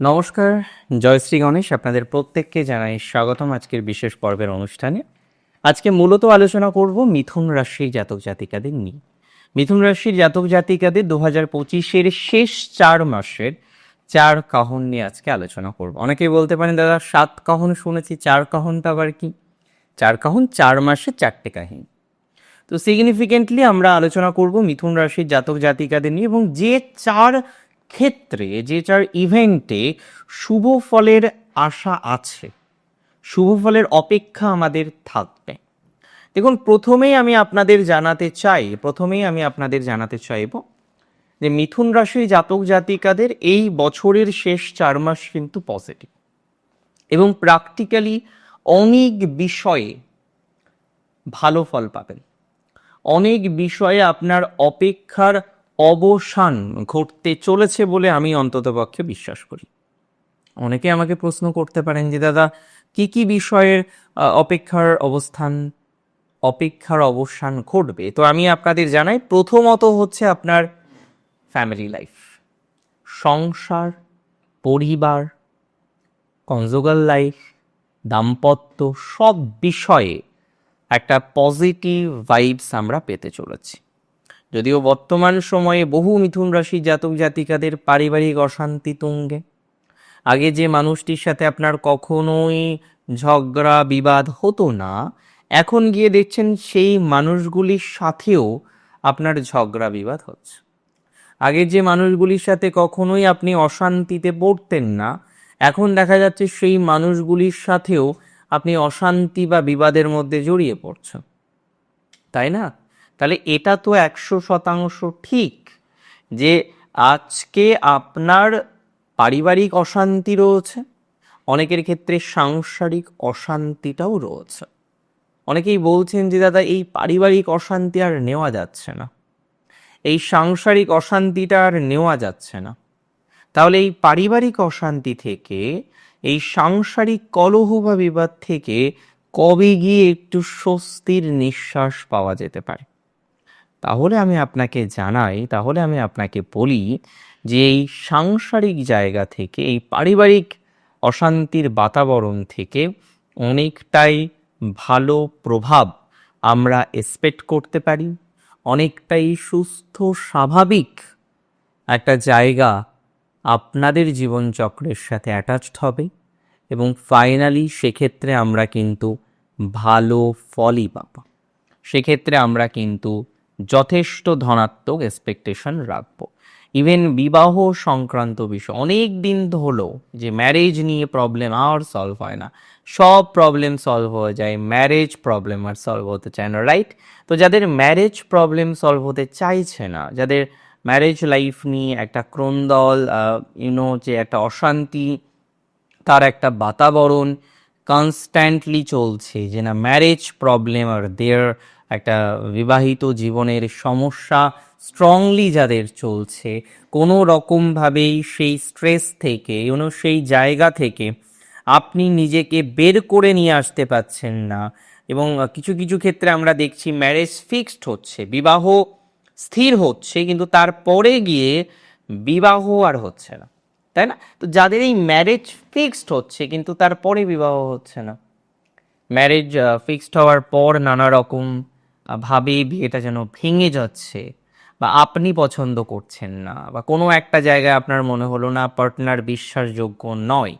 নমস্কার জয়শ্রী গণেশ আপনাদের প্রত্যেককে জানাই স্বাগতম আজকের বিশেষ পর্বের অনুষ্ঠানে। আজকে মূলত আলোচনা করব মিথুন রাশির জাতক জাতিকাদের নিয়ে। মিথুন রাশির জাতক জাতিকাদের দু হাজার পঁচিশের শেষ চার মাসের চার কাহন নিয়ে আজকে আলোচনা করব। অনেকেই বলতে পারেন, দাদা, সাত কাহন শুনেছি, চার কাহন কাহনটা আবার কি? চার কাহন চার মাসে চারটে কাহিনী। তো সিগনিফিকেন্টলি আমরা আলোচনা করব মিথুন রাশির জাতক জাতিকাদের নিয়ে এবং যে চার ক্ষেত্রে যে চার ইভেন্টে শুভ ফলের আশা আছে, শুভ ফলের অপেক্ষা আমাদের থাকবে। দেখুন, প্রথমেই আমি আপনাদের জানাতে চাই, প্রথমেই আমি আপনাদের জানাতে চাইব যে মিথুন রাশির জাতক জাতিকাদের এই বছরের শেষ চার মাস কিন্তু পজিটিভ এবং প্র্যাকটিক্যালি অনেক বিষয়ে ভালো ফল পাবেন। অনেক বিষয়ে আপনার অপেক্ষার অবসান ঘটতে চলেছে বলে আমি অন্ততপক্ষে বিশ্বাস করি। অনেকে আমাকে প্রশ্ন করতে পারেন যে, দাদা, কি কি বিষয়ের অপেক্ষার অবস্থান, অপেক্ষার অবসান ঘটবে? তো আমি আপনাদের জানাই, প্রথমত হচ্ছে আপনার ফ্যামিলি লাইফ সংসার, পরিবার কনজুগাল লাইফ দাম্পত্য, সব বিষয়ে একটা পজিটিভ ভাইবস আমরা পেতে চলেছি। যদিও বর্তমান সময়ে বহু মিথুন রাশি জাতক জাতিকাদের পারিবারিক অশান্তি তুঙ্গে। আগে যে মানুষটির সাথে আপনার কখনোই ঝগড়া, বিবাদ হতো না, এখন গিয়ে দেখছেন সেই মানুষগুলির সাথেও আপনার ঝগড়া, বিবাদ হচ্ছে। আগে যে মানুষগুলির সাথে কখনোই আপনি অশান্তিতে পড়তেন না, এখন দেখা যাচ্ছে সেই মানুষগুলির সাথেও আপনি অশান্তি বা বিবাদের মধ্যে জড়িয়ে পড়ছেন। তাই না? তাহলে এটা তো একশো শতাংশ ঠিক যে আজকে আপনার পারিবারিক অশান্তি রয়েছে, অনেকের ক্ষেত্রে সাংসারিক অশান্তিটাও রয়েছে। অনেকেই বলছেন যে, দাদা, এই পারিবারিক অশান্তি আর নেওয়া যাচ্ছে না। এই সাংসারিক অশান্তিটা আর নেওয়া যাচ্ছে না। তাহলে এই পারিবারিক অশান্তি থেকে, এই সাংসারিক কলহ বা বিবাদ থেকে কবে গিয়ে একটু স্বস্তির নিঃশ্বাস পাওয়া যেতে পারে? তাহলে আমি আপনাকে জানাই, তাহলে আমি আপনাকে বলি যে এই সাংসারিক জায়গা থেকে, এই পারিবারিক অশান্তির বাতাবরণ থেকে অনেকটাই ভালো প্রভাব আমরা এক্সপেক্ট করতে পারি। অনেকটাই সুস্থ, স্বাভাবিক একটা জায়গা আপনাদের জীবনচক্রের সাথে অ্যাটাচড হবে এবং ফাইনালি সেক্ষেত্রে আমরা কিন্তু ভালো ফলই পাব। সেক্ষেত্রে আমরা কিন্তু যথেষ্ট ধনাত্মক এক্সপেকটেশন রাখব। ইভেন বিবাহ সংক্রান্ত বিষয়, অনেক দিন হলো যে ম্যারেজ নিয়ে প্রবলেম আর সলভ হয় না। সব প্রবলেম সলভ হয়ে যায় ম্যারেজ প্রবলেম আর সলভ হতে চায় না রাইট তো যাদের ম্যারেজ প্রবলেম সলভ হতে চাইছে না, যাদের ম্যারেজ লাইফ নিয়ে একটা ক্রন্দল ইউনো যে একটা অশান্তি, তার একটা বাতাবরণ কনস্ট্যান্টলি চলছে যে না ম্যারেজ প্রবলেম আর দেয়ার একটা বিবাহিত জীবনের সমস্যা স্ট্রংলি যাদের চলছে, কোনো রকমভাবেই সেই স্ট্রেস থেকে ইউনো সেই জায়গা থেকে আপনি নিজেকে বের করে নিয়ে আসতে পাচ্ছেন না। এবং কিছু কিছু ক্ষেত্রে আমরা দেখছি ম্যারেজ ফিক্সড হচ্ছে, বিবাহ স্থির হচ্ছে, কিন্তু তারপরে গিয়ে বিবাহ আর হচ্ছে না। তাই না? তো যাদের এই ম্যারেজ ফিক্সড হচ্ছে, কিন্তু তারপরে বিবাহ হচ্ছে না। ম্যারেজ ফিক্সড হওয়ার পর নানা রকম ভাবে বিয়েটা যেন ভেঙে যাচ্ছে বা আপনি পছন্দ করছেন না বা কোনো একটা জায়গায় আপনার মনে হলো না পার্টনার বিশ্বাসযোগ্য নয়।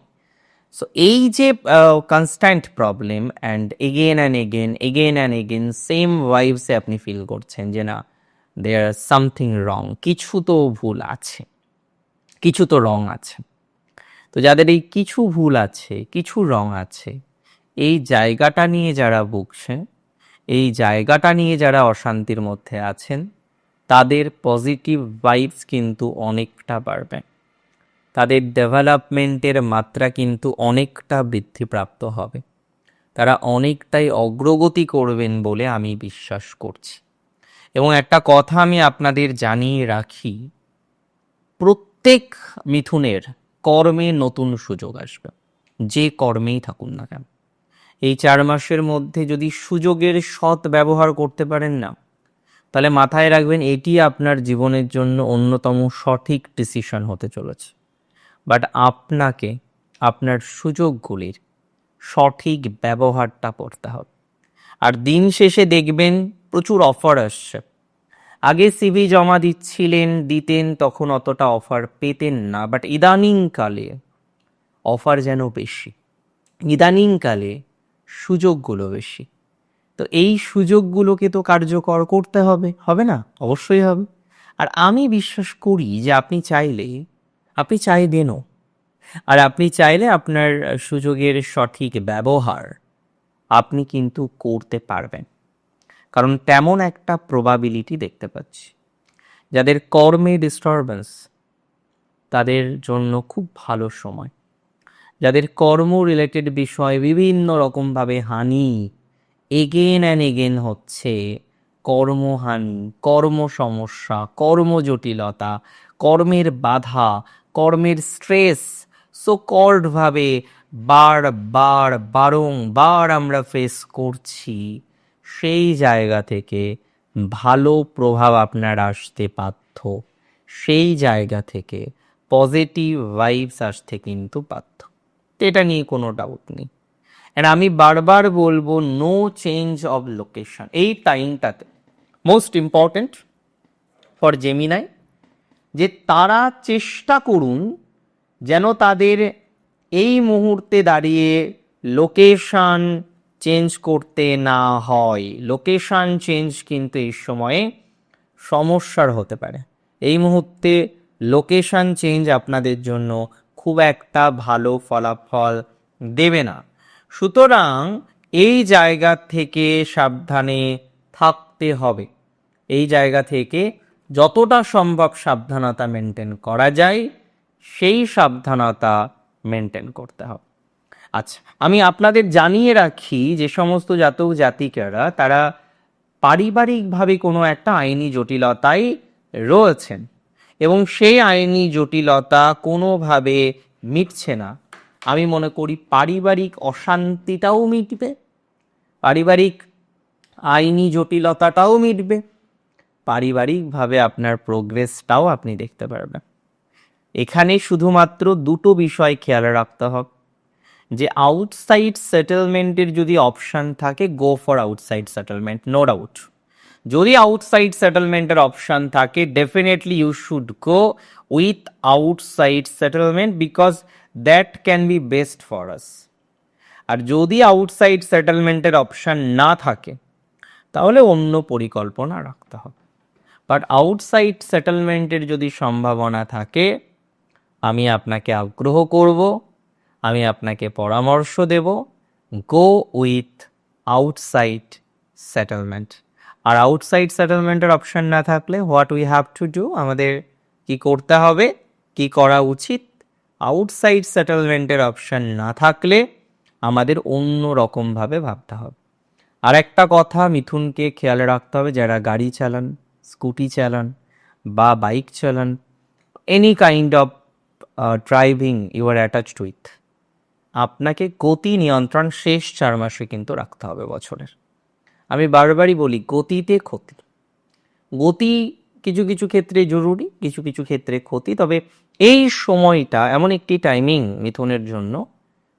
সো এই যে constant problem and again and again again and again same ওয়াইভসে আপনি ফিল করছেন যে না দেয়ার সামথিং রং কিছু তো ভুল আছে, কিছু তো রং আছে। তো যাদের এই কিছু ভুল আছে, কিছু রং আছে, এই জায়গাটা নিয়ে যারা ভুগছে এই জায়গাটা নিয়ে যারা অশান্তির মধ্যে আছেন, তাদের পজিটিভ ভাইবস কিন্তু অনেকটা বাড়বে। তাদের ডেভেলপমেন্টের মাত্রা কিন্তু অনেকটা বৃদ্ধিপ্রাপ্ত হবে। তারা অনেকটাই অগ্রগতি করবেন বলে আমি বিশ্বাস করছি। এবং একটা কথা আমি আপনাদের জানিয়ে রাখি, প্রত্যেক মিথুনের কর্মে নতুন সুযোগ আসবে। যে কর্মেই থাকুন না কেন। এই চার মাসের মধ্যে যদি সুযোগের সৎ ব্যবহার করতে পারেন না, তাহলে মাথায় রাখবেন এটি আপনার জীবনের জন্য অন্যতম সঠিক ডিসিশন হতে চলেছে। বাট আপনাকে, আপনার সুযোগগুলির সঠিক ব্যবহারটা করতে হবে। আর দিন শেষে দেখবেন প্রচুর অফার আসছে। আগে সিভি জমা দিচ্ছিলেন, দিতেন, তখন অতটা অফার পেতেন না। বাট ইদানিংকালে অফার যেন বেশি, ইদানিংকালে সুযোগগুলো বেশি। তো এই সুযোগগুলোকে তো কার্যকর করতে হবে হবে না? অবশ্যই হবে। আর আমি বিশ্বাস করি যে আপনি চাইলে, আপনি চাইবেনও আর আপনি চাইলে আপনার সুযোগের সঠিক ব্যবহার আপনি কিন্তু করতে পারবেন। কারণ তেমন একটা প্রবাবিলিটি দেখতে পাচ্ছি। যাদের কর্মে ডিস্টারবেন্স তাদের জন্য খুব ভালো সময়। যাদের কর্ম রিলেটেড বিষয় বিভিন্ন রকমভাবে হানি এগেন অ্যান্ড এগেন হচ্ছে কর্মহানি, কর্ম সমস্যা, কর্ম জটিলতা, কর্মের বাধা, কর্মের স্ট্রেস সো কর্ডভাবে বার বার বারংবার আমরা ফেস করছি, সেই জায়গা থেকে ভালো প্রভাব আপনার আসতে বাধ্য, সেই জায়গা থেকে পজিটিভ ভাইবস আসতে কিন্তু বাধ্য। এটা নিয়ে কোনো ডাউট নেই। অ্যান্ড আমি বারবার বলব নো চেঞ্জ অব লোকেশন এই টাইমটাতে মোস্ট ইম্পর্ট্যান্ট ফর জেমিনাই যে তারা চেষ্টা করুন যেন তাদের এই মুহূর্তে দাঁড়িয়ে লোকেশান চেঞ্জ করতে না হয়। লোকেশান চেঞ্জ কিন্তু এই সময়ে সমস্যার হতে পারে। এই মুহূর্তে লোকেশান চেঞ্জ আপনাদের জন্য খুব একটা ভালো ফলাফল দেবে না। সুতরাং এই জায়গা থেকে সাবধানে থাকতে হবে। এই জায়গা থেকে যতটা সম্ভব সাবধানতা মেনটেন করা যায়, সেই সাবধানতা মেনটেন করতে হবে। আচ্ছা আমি আপনাদের জানিয়ে রাখি যে সমস্ত জাতক জাতিকারা, তারা পারিবারিকভাবে কোনো একটা আইনি জটিলতায় রয়েছেন। এবং সেই আইনি জটিলতা কোনোভাবে মিটছে না। আমি মনে করি পারিবারিক অশান্তিটাও মিটবে, পারিবারিক আইনি জটিলতাটাও মিটবে, পারিবারিকভাবে আপনার প্রোগ্রেসটাও আপনি দেখতে পারবেন। এখানে শুধুমাত্র দুটো বিষয় খেয়াল রাখতে হবে, যে আউটসাইড সেটেলমেন্টের যদি অপশান থাকে go for outside settlement no doubt যদি আউটসাইড সেটেলমেন্টের অপশান থাকে definitely you should go with outside settlement because that can be best for us আর যদি আউটসাইড সেটেলমেন্টের অপশান না থাকে, তাহলে অন্য পরিকল্পনা রাখতে হবে। বাট আউটসাইড সেটেলমেন্টের যদি সম্ভাবনা থাকে, আমি আপনাকে আগ্রহ করব, আমি আপনাকে পরামর্শ দেব গো উইথ আউটসাইড সেটেলমেন্ট আর আউটসাইড সেটেলমেন্টের অপশন না থাকলে what we have to do আমাদের কি করতে হবে, কি করা উচিত? আউটসাইড সেটেলমেন্টের অপশন না থাকলে আমাদের অন্য রকমভাবে ভাবতে হবে। আর একটা কথা মিথুনকে খেয়াল রাখতে হবে, যারা গাড়ি চালান, স্কুটি চালান বা বাইক চালান any kind of driving you are attached with আপনাকে গতি নিয়ন্ত্রণ শেষ চার মাসে কিন্তু রাখতে হবে বছরের। আমি বারবারই বলি, গতিতে ক্ষতি। গতি কিছু কিছু ক্ষেত্রে জরুরি, কিছু কিছু ক্ষেত্রে ক্ষতি, তবে এই সময়টা এমন একটি টাইমিং মিথুনের জন্য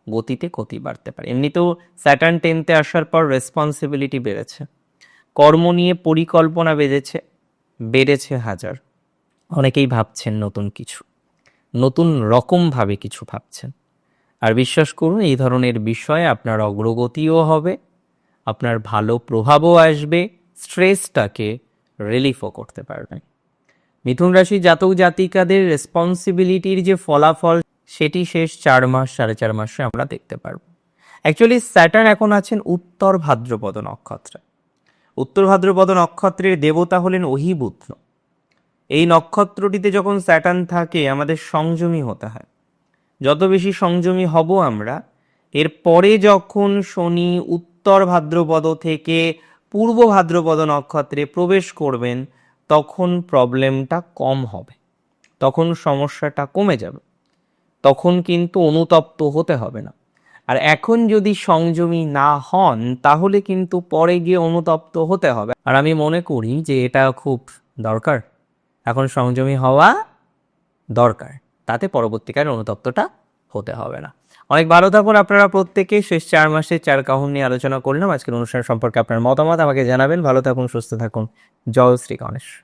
গতিতে ক্ষতি বাড়তে পারে। এমনিতেও স্যাটার্ন টেনতে আসার পর রেসপন্সিবিলিটি বেড়েছে। কর্ম নিয়ে পরিকল্পনা বেড়েছে বেড়েছে হাজার। অনেকেই ভাবছেন নতুন কিছু, নতুন রকমভাবে কিছু ভাবছেন। আর বিশ্বাস করুন, এই ধরনের বিষয়ে আপনার অগ্রগতিও হবে আপনার ভালো প্রভাবও আসবে স্ট্রেসটাকে রিলিফও করতে পারবেন মিথুন রাশি জাতক জাতিকাদের রেসপন্সিবিলিটির যে ফলাফল, সেটি শেষ চার মাস, সাড়ে চার মাসে আমরা দেখতে পারব। অ্যাকচুয়ালি স্যাটার্ন এখন আছেন উত্তর ভাদ্রপদ নক্ষত্রে। উত্তর ভাদ্রপদ নক্ষত্রের দেবতা হলেন অহিবুত্র এই নক্ষত্রটিতে যখন স্যাটার্ন থাকে, আমাদের সংযমী হতে হয়। যত বেশি সংযমী হব আমরা, এরপরে যখন শনি উত্তর ভাদ্রপদ থেকে পূর্ব ভাদ্রপদ নক্ষত্রে প্রবেশ করবেন, তখন প্রবলেমটা কম হবে। তখন সমস্যাটা কমে যাবে। তখন কিন্তু অনুতপ্ত হতে হবে না। আর এখন যদি সংযমী না হন, তাহলে কিন্তু পরে গিয়ে অনুতপ্ত হতে হবে। আর আমি মনে করি যে এটা খুব দরকার। এখন সংযমী হওয়া দরকার। তাতে পরবর্তীকালে অনুতপ্তটা হতে হবে না। অনেক ভালো থাকুন আপনারা প্রত্যেকে। শেষ চার মাসে চার কাহন নিয়ে আলোচনা করলাম। আজকের অনুষ্ঠান সম্পর্কে আপনার মতামত আমাকে জানাবেন। ভালো থাকুন, সুস্থ থাকুন। জয় শ্রী গণেশ।